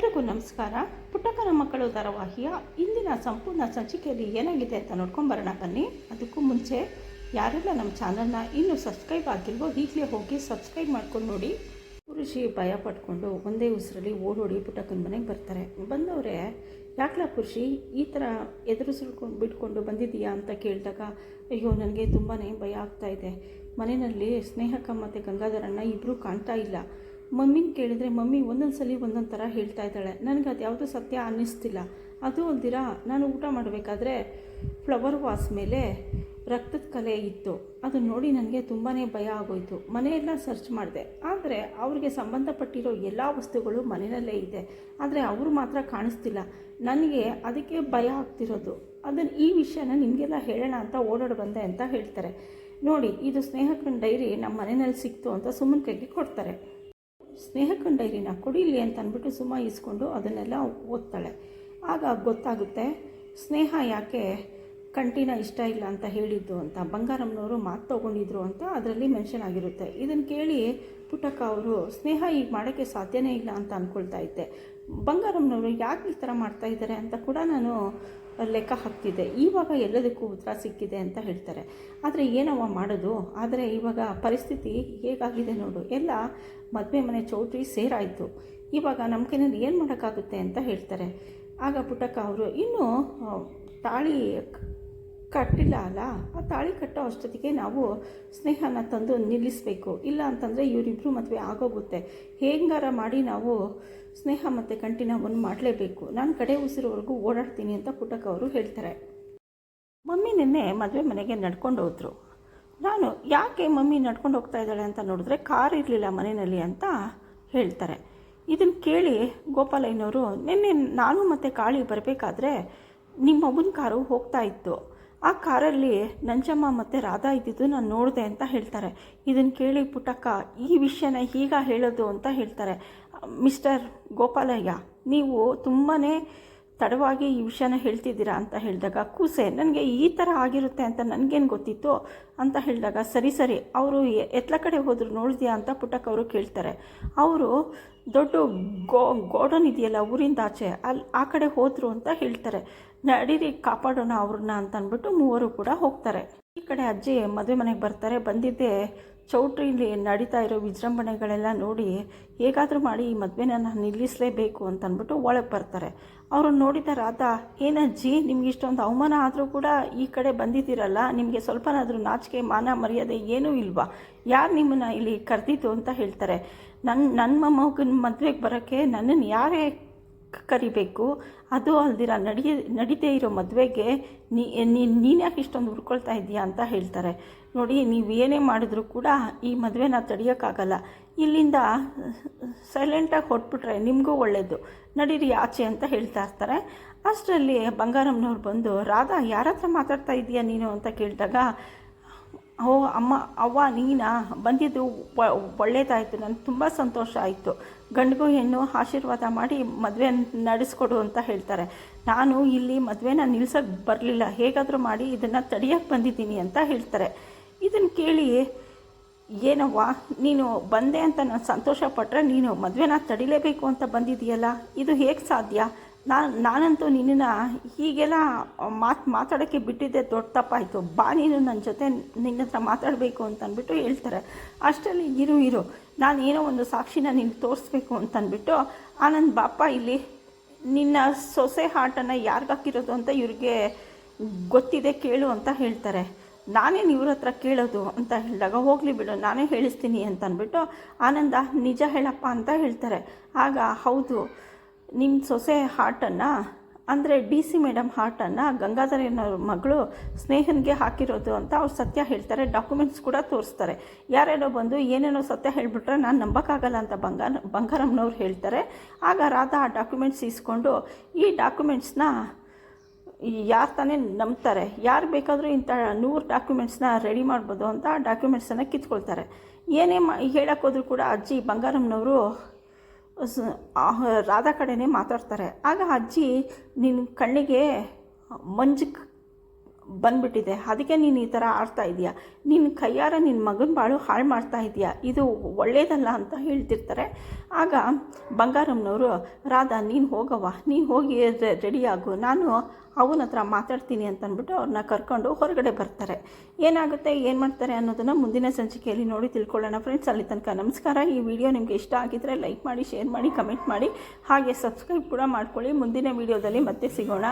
ಎಲ್ರಿಗೂ ನಮಸ್ಕಾರ. ಪುಟ್ಟಕ್ಕನ ಮಕ್ಕಳು ಧಾರಾವಾಹಿಯ ಇಂದಿನ ಸಂಪೂರ್ಣ ಸಂಚಿಕೆಯಲ್ಲಿ ಏನಾಗಿದೆ ಅಂತ ನೋಡ್ಕೊಂಬರೋಣ ಬನ್ನಿ. ಅದಕ್ಕೂ ಮುಂಚೆ ಯಾರೆಲ್ಲ ನಮ್ಮ ಚಾನಲ್ನ ಇನ್ನೂ ಸಬ್ಸ್ಕ್ರೈಬ್ ಆಗಿಲ್ವೋ ಈಗಲೇ ಹೋಗಿ ಸಬ್ಸ್ಕ್ರೈಬ್ ಮಾಡ್ಕೊಂಡು ನೋಡಿ. ಪುರುಷಿ ಭಯ ಪಟ್ಕೊಂಡು ಒಂದೇ ಉಸಿರಲ್ಲಿ ಓಡೋಡಿ ಪುಟ್ಟಕ್ಕನ ಮನೆಗೆ ಬರ್ತಾರೆ. ಬಂದವರೇ, ಯಾಕಲ ಪುರುಷಿ, ಈ ಥರ ಎದುರಿಸ್ಕೊಂಡು ಬಿಟ್ಕೊಂಡು ಬಂದಿದ್ದೀಯಾ ಅಂತ ಕೇಳಿದಾಗ, ಅಯ್ಯೋ, ನನಗೆ ತುಂಬಾ ಭಯ ಆಗ್ತಾ ಇದೆ. ಮನೆಯಲ್ಲಿ ಸ್ನೇಹಕ್ಕ ಮತ್ತು ಗಂಗಾಧರಣ್ಣ ಇಬ್ಬರೂ ಕಾಣ್ತಾ ಇಲ್ಲ. ಮಮ್ಮಿನ ಕೇಳಿದರೆ ಮಮ್ಮಿ ಒಂದೊಂದು ಸಲ ಒಂದೊಂದು ಥರ ಹೇಳ್ತಾ ಇದ್ದಾಳೆ. ನನಗೆ ಅದು ಯಾವುದೂ ಸತ್ಯ ಅನ್ನಿಸ್ತಿಲ್ಲ. ಅದು ಒಂದಿರ ನಾನು ಊಟ ಮಾಡಬೇಕಾದ್ರೆ ಫ್ಲವರ್ ವಾಸ್ ಮೇಲೆ ರಕ್ತದ ಕಲೆ ಇತ್ತು. ಅದು ನೋಡಿ ನನಗೆ ತುಂಬಾ ಭಯ ಆಗೋಯಿತು. ಮನೆಯೆಲ್ಲ ಸರ್ಚ್ ಮಾಡಿದೆ. ಆದರೆ ಅವ್ರಿಗೆ ಸಂಬಂಧಪಟ್ಟಿರೋ ಎಲ್ಲ ವಸ್ತುಗಳು ಮನೆಯಲ್ಲೇ ಇದೆ. ಆದರೆ ಅವರು ಮಾತ್ರ ಕಾಣಿಸ್ತಿಲ್ಲ. ನನಗೆ ಅದಕ್ಕೆ ಭಯ ಆಗ್ತಿರೋದು. ಅದನ್ನು ಈ ವಿಷಯನ ನಿಮಗೆಲ್ಲ ಹೇಳೋಣ ಅಂತ ಓಡಾಡಿ ಬಂದೆ ಅಂತ ಹೇಳ್ತಾರೆ. ನೋಡಿ, ಇದು ಸ್ನೇಹಕ್ಕನ ಡೈರಿ ನಮ್ಮ ಮನೆಯಲ್ಲಿ ಸಿಕ್ತು ಅಂತ ಸುಮ್ಮನೆ ಕೈಗೆ ಕೊಡ್ತಾರೆ. ಸ್ನೇಹಕ್ಕನ ಡೈರಿನ ಕೊಡಿಲಿ ಅಂತ ಅಂದ್ಬಿಟ್ಟು ಸುಮ್ಮ ಇಸ್ಕೊಂಡು ಅದನ್ನೆಲ್ಲ ಓದ್ತಾಳೆ. ಆಗ ಗೊತ್ತಾಗುತ್ತೆ ಸ್ನೇಹ ಯಾಕೆ ಕಂಟಿನ ಇಷ್ಟ ಇಲ್ಲ ಅಂತ ಹೇಳಿದ್ದು ಅಂತ, ಬಂಗಾರಮ್ಮನವರು ಮಾತು ತೊಗೊಂಡಿದ್ರು ಅಂತ ಅದರಲ್ಲಿ ಮೆನ್ಷನ್ ಆಗಿರುತ್ತೆ. ಇದನ್ನು ಕೇಳಿ ಪುಟಕ ಅವರು, ಸ್ನೇಹ ಈಗ ಮಾಡೋಕ್ಕೆ ಸಾಧ್ಯನೇ ಇಲ್ಲ ಅಂತ ಅಂದ್ಕೊಳ್ತಾ ಇದ್ದೆ. ಬಂಗಾರಮ್ಮನವರು ಯಾಕೆ ಈ ಥರ ಮಾಡ್ತಾ ಇದ್ದಾರೆ ಅಂತ ಕೂಡ ನಾನು ಲೆಕ್ಕ ಹಾಕ್ತಿದ್ದೆ. ಇವಾಗ ಎಲ್ಲದಕ್ಕೂ ಉತ್ತರ ಸಿಕ್ಕಿದೆ ಅಂತ ಹೇಳ್ತಾರೆ. ಆದರೆ ಏನವ ಮಾಡೋದು? ಆದರೆ ಇವಾಗ ಪರಿಸ್ಥಿತಿ ಹೇಗಾಗಿದೆ ನೋಡು. ಎಲ್ಲ ಮದುವೆ ಮನೆ ಚೌಟ್ರಿ ಸೇರಾಯಿತು. ಇವಾಗ ನಮ್ಮ ಕೈನಲ್ಲಿ ಏನು ಮಾಡೋಕ್ಕಾಗುತ್ತೆ ಅಂತ ಹೇಳ್ತಾರೆ. ಆಗ ಪುಟಕ ಅವರು, ಇನ್ನೂ ತಾಳಿ ಕಟ್ಟಿಲ್ಲ ಅಲ್ಲ? ಆ ತಾಳಿ ಕಟ್ಟೋ ಅಷ್ಟೊತ್ತಿಗೆ ನಾವು ಸ್ನೇಹನ ತಂದು ನಿಲ್ಲಿಸಬೇಕು. ಇಲ್ಲ ಅಂತಂದರೆ ಇವರಿಬ್ಬರು ಮದುವೆ ಆಗೋಗುತ್ತೆ. ಹೇಗಾರ ಮಾಡಿ ನಾವು ಸ್ನೇಹ ಮತ್ತು ಒಂದು ಮಾಡಲೇಬೇಕು. ನಾನು ಕಡೆ ಉಸಿರೋವರೆಗೂ ಓಡಾಡ್ತೀನಿ ಅಂತ ಪುಟಕ ಅವರು ಹೇಳ್ತಾರೆ. ಮಮ್ಮಿ ನಿನ್ನೆ ಮದುವೆ ಮನೆಗೆ ನಡ್ಕೊಂಡು ಹೋದರು. ನಾನು ಯಾಕೆ ಮಮ್ಮಿ ನಡ್ಕೊಂಡು ಹೋಗ್ತಾ ಇದ್ದಾಳೆ ಅಂತ ನೋಡಿದ್ರೆ ಕಾರ್ ಇರಲಿಲ್ಲ ಮನೆಯಲ್ಲಿ ಅಂತ ಹೇಳ್ತಾರೆ. ಇದನ್ನು ಕೇಳಿ ಗೋಪಾಲಯ್ಯನವರು ನಿನ್ನೆ ನಾನು ಮತ್ತು ಕಾಳಿ ಬರಬೇಕಾದ್ರೆ ನಿಮ್ಮ ಮಗನ ಕಾರು ಹೋಗ್ತಾ ಇತ್ತು. ಆ ಕಾರಲ್ಲಿ ನಂಜಮ್ಮ ಮತ್ತು ರಾಧಾ ಇದ್ದಿದ್ದು ನಾನು ನೋಡಿದೆ ಅಂತ ಹೇಳ್ತಾರೆ. ಇದನ್ನು ಕೇಳಿ ಪುಟ್ಟಕ್ಕ, ಈ ವಿಷಯನ ಈಗ ಹೇಳೋದು ಅಂತ ಹೇಳ್ತಾರೆ. ಮಿಸ್ಟರ್ ಗೋಪಾಲಯ್ಯ, ನೀವು ತುಂಬಾ ತಡವಾಗಿ ಈ ವಿಷಯನ ಹೇಳ್ತಿದ್ದೀರಾ ಅಂತ ಹೇಳಿದಾಗ, ಕೂಸೆ, ನನಗೆ ಈ ಥರ ಆಗಿರುತ್ತೆ ಅಂತ ನನಗೇನು ಗೊತ್ತಿತ್ತು ಅಂತ ಹೇಳಿದಾಗ, ಸರಿ ಸರಿ, ಅವರು ಎತ್ಲ ಕಡೆ ಹೋದ್ರು ನೋಡಿದ್ಯಾ ಅಂತ ಪುಟ್ಟಕ್ಕೆ ಅವರು ಕೇಳ್ತಾರೆ. ಅವರು ದೊಡ್ಡ ಗೋ, ಗೋಡನ್ ಇದೆಯಲ್ಲ ಊರಿಂದ ಆಚೆ ಅಲ್ಲಿ ಆ ಕಡೆ ಹೋದರು ಅಂತ ಹೇಳ್ತಾರೆ. ನಡೀರಿ, ಕಾಪಾಡೋಣ ಅವ್ರನ್ನ ಅಂತ ಅಂದ್ಬಿಟ್ಟು ಮೂವರು ಕೂಡ ಹೋಗ್ತಾರೆ. ಈ ಕಡೆ ಅಜ್ಜಿ ಮದುವೆ ಮನೆಗೆ ಬರ್ತಾರೆ. ಬಂದಿದ್ದೆ ಚೌಟ್ರಿಲಿ ನಡೀತಾ ಇರೋ ವಿಜೃಂಭಣೆಗಳೆಲ್ಲ ನೋಡಿ ಹೇಗಾದರೂ ಮಾಡಿ ಈ ಮದುವೆನ ನಿಲ್ಲಿಸಲೇಬೇಕು ಅಂತ ಅಂದ್ಬಿಟ್ಟು ಒಳಗೆ ಬರ್ತಾರೆ. ಅವರು ನೋಡಿದ ರಾಧಾ ಏನಜ್ಜಿ ನಿಮ್ಗೆ ಇಷ್ಟೊಂದು ಅವಮಾನ ಆದರೂ ಕೂಡ ಈ ಕಡೆ ಬಂದಿದ್ದೀರಲ್ಲ, ನಿಮಗೆ ಸ್ವಲ್ಪನಾದರೂ ನಾಚಿಕೆ, ಮಾನ, ಮರ್ಯಾದೆ ಏನೂ ಇಲ್ವಾ? ಯಾರು ನಿಮ್ಮನ್ನು ಇಲ್ಲಿ ಕರೆದಿದ್ದು? ಅಂತ ಹೇಳ್ತಾರೆ. ನನ್ನ ನನ್ನ ಮಗನ ಮದುವೆಗೆ ಬರೋಕ್ಕೆ ನನ್ನನ್ನು ಯಾರೇ ಕರಿಬೇಕು. ಅದು ಅಲ್ದಿರ ನಡಿಯ, ನಡೀದೇ ಇರೋ ಮದುವೆಗೆ ನೀನು ಯಾಕೆ ಇಷ್ಟೊಂದು ಹುರ್ಕೊಳ್ತಾ ಇದ್ದೀಯಾ ಅಂತ ಹೇಳ್ತಾರೆ. ನೋಡಿ, ನೀವು ಏನೇ ಮಾಡಿದ್ರೂ ಕೂಡ ಈ ಮದುವೆನ ತಡೆಯೋಕ್ಕಾಗಲ್ಲ. ಇಲ್ಲಿಂದ ಸೈಲೆಂಟಾಗಿ ಹೊಟ್ಬಿಟ್ರೆ ನಿಮಗೂ ಒಳ್ಳೆಯದು ನಡೀರಿ ಆಚೆ ಅಂತ ಹೇಳ್ತಾ ಇರ್ತಾರೆ. ಅಷ್ಟರಲ್ಲಿ ಬಂಗಾರಮ್ಮನವ್ರು ಬಂದು, ರಾಧಾ ಯಾರ ಹತ್ರ ಮಾತಾಡ್ತಾ ಇದೀಯಾ ನೀನು? ಅಂತ ಕೇಳಿದಾಗ ಓ ಅಮ್ಮ, ಅವ್ವ, ನೀನಾ? ಬಂದಿದ್ದು ಒಳ್ಳೇದಾಯಿತು. ನನಗೆ ತುಂಬ ಸಂತೋಷ ಆಯಿತು. ಗಂಡಿಗೂ ಹೆಣ್ಣು ಆಶೀರ್ವಾದ ಮಾಡಿ ಮದುವೆ ನಡೆಸ್ಕೊಡು ಅಂತ ಹೇಳ್ತಾರೆ. ನಾನು ಇಲ್ಲಿ ಮದುವೆನ ನಿಲ್ಸೋಕ್ಕೆ ಬರಲಿಲ್ಲ. ಹೇಗಾದರೂ ಮಾಡಿ ಇದನ್ನು ತಡಿಯೋಕ್ಕೆ ಬಂದಿದ್ದೀನಿ ಅಂತ ಹೇಳ್ತಾರೆ. ಇದನ್ನು ಕೇಳಿ, ಏನವ್ವ, ನೀನು ಬಂದೆ ಅಂತ ನಾನು ಸಂತೋಷ ಪಟ್ಟರೆ ನೀನು ಮದುವೆನ ತಡಿಲೇಬೇಕು ಅಂತ ಬಂದಿದೆಯಲ್ಲ ಇದು ಹೇಗೆ ಸಾಧ್ಯ? ನಾನು, ನಾನಂತೂ ನಿನ್ನನ್ನು ಹೀಗೆಲ್ಲ ಮಾತು, ಮಾತಾಡೋಕ್ಕೆ ಬಿಟ್ಟಿದ್ದೆ, ದೊಡ್ಡ ತಪ್ಪಾಯಿತು. ಬಾ ನೀನು ನನ್ನ ಜೊತೆ, ನಿನ್ನ ಹತ್ರ ಮಾತಾಡಬೇಕು ಅಂತ ಹೇಳ್ತಾರೆ. ಅಷ್ಟರಲ್ಲಿ, ಇರು ಇರು. ನಾನು ಏನೋ ಒಂದು ಸಾಕ್ಷಿನ ನಿನ್ಗೆ ತೋರಿಸ್ಬೇಕು ಅಂತ ಅಂದ್ಬಿಟ್ಟು ಆನಂದ್ ಬಾಪ ಇಲ್ಲಿ ನಿನ್ನ ಸೊಸೆ ಹಾಟನ್ನು ಯಾರಿಗಾಕಿರೋದು ಅಂತ ಇವ್ರಿಗೆ ಗೊತ್ತಿದೆ, ಕೇಳು ಅಂತ ಹೇಳ್ತಾರೆ. ನಾನೇನು ಇವ್ರ ಹತ್ರ ಕೇಳೋದು ಅಂತ ಹೇಳಿದಾಗ, ಹೋಗಲಿ ಬಿಡು, ನಾನೇ ಹೇಳಿಸ್ತೀನಿ ಅಂತ ಅಂದ್ಬಿಟ್ಟು, ಆನಂದ, ನಿಜ ಹೇಳಪ್ಪ ಅಂತ ಹೇಳ್ತಾರೆ. ಆಗ, ಹೌದು. ನಿಮ್ಮ ಸೊಸೆ ಹಾರ್ಟನ್ನು, ಅಂದರೆ ಡಿ ಸಿ ಮೇಡಮ್ ಹಾರ್ಟನ್ನು ಗಂಗಾಧರನವ್ರ ಮಗಳು ಸ್ನೇಹನ್ಗೆ ಹಾಕಿರೋದು ಅಂತ ಅವ್ರು ಸತ್ಯ ಹೇಳ್ತಾರೆ, ಡಾಕ್ಯುಮೆಂಟ್ಸ್ ಕೂಡ ತೋರಿಸ್ತಾರೆ. ಯಾರ್ಯಾರೋ ಬಂದು ಏನೇನೋ ಸತ್ಯ ಹೇಳಿಬಿಟ್ರೆ ನಾನು ನಂಬೋಕ್ಕಾಗಲ್ಲ ಅಂತ ಬಂಗಾರ, ಬಂಗಾರಮ್ಮನವ್ರು ಹೇಳ್ತಾರೆ. ಆಗ ರಾಧ ಆ ಡಾಕ್ಯುಮೆಂಟ್ಸ್ ಇಸ್ಕೊಂಡು ಈ ಡಾಕ್ಯುಮೆಂಟ್ಸ್ನ ಯಾರು ತಾನೇ ನಂಬ್ತಾರೆ, ಯಾರು ಬೇಕಾದರೂ ಇಂಥ ನೂರು ಡಾಕ್ಯುಮೆಂಟ್ಸ್ನ ರೆಡಿ ಮಾಡ್ಬೋದು ಅಂತ ಆ ಡಾಕ್ಯುಮೆಂಟ್ಸನ್ನು ಕಿತ್ಕೊಳ್ತಾರೆ. ಏನೇ ಮಾ ಹೇಳೋಕ್ಕೋದ್ರೂ ಕೂಡ ಅಜ್ಜಿ ಬಂಗಾರಮ್ಮನವರು ರಾಧಾ ಕಡೆನೇ ಮಾತಾಡ್ತಾರೆ. ಆಗ ಅಜ್ಜಿ ನಿನ್ನ ಕಣ್ಣಿಗೆ ಮಂಜು ಬಂದ್ಬಿಟ್ಟಿದೆ. ಅದಕ್ಕೆ ನೀನು ಈ ಥರ ಆಡ್ತಾ ಇದೆಯಾ? ನಿನ್ನ ಕೈಯಾರ ನಿನ್ನ ಮಗನ ಬಾಳು ಹಾಳು ಮಾಡ್ತಾ ಇದೆಯಾ? ಇದು ಒಳ್ಳೇದಲ್ಲ ಅಂತ ಹೇಳ್ತಿರ್ತಾರೆ. ಆಗ ಬಂಗಾರಮ್ಮನವರು ರಾಧಾ, ನೀನು ಹೋಗವ್ವ. ನೀನು ಹೋಗಿ ರೆಡಿಯಾಗು ನಾನು ಅವನ ಹತ್ರ ಮಾತಾಡ್ತೀನಿ ಅಂತಂದ್ಬಿಟ್ಟು ಅವ್ರನ್ನ ಕರ್ಕೊಂಡು ಹೊರಗಡೆ ಬರ್ತಾರೆ. ಏನಾಗುತ್ತೆ, ಏನು ಮಾಡ್ತಾರೆ ಅನ್ನೋದನ್ನು ಮುಂದಿನ ಸಂಚಿಕೆಯಲ್ಲಿ ನೋಡಿ ತಿಳ್ಕೊಳ್ಳೋಣ. ಫ್ರೆಂಡ್ಸ್ ಅಲ್ಲಿ ತನಕ ನಮಸ್ಕಾರ. ಈ ವಿಡಿಯೋ ನಿಮಗೆ ಇಷ್ಟ ಆಗಿದ್ದರೆ ಲೈಕ್ ಮಾಡಿ ಶೇರ್ ಮಾಡಿ ಕಮೆಂಟ್ ಮಾಡಿ. ಹಾಗೆ ಸಬ್ಸ್ಕ್ರೈಬ್ ಕೂಡ ಮಾಡ್ಕೊಳ್ಳಿ. ಮುಂದಿನ ವಿಡಿಯೋದಲ್ಲಿ ಮತ್ತೆ ಸಿಗೋಣ.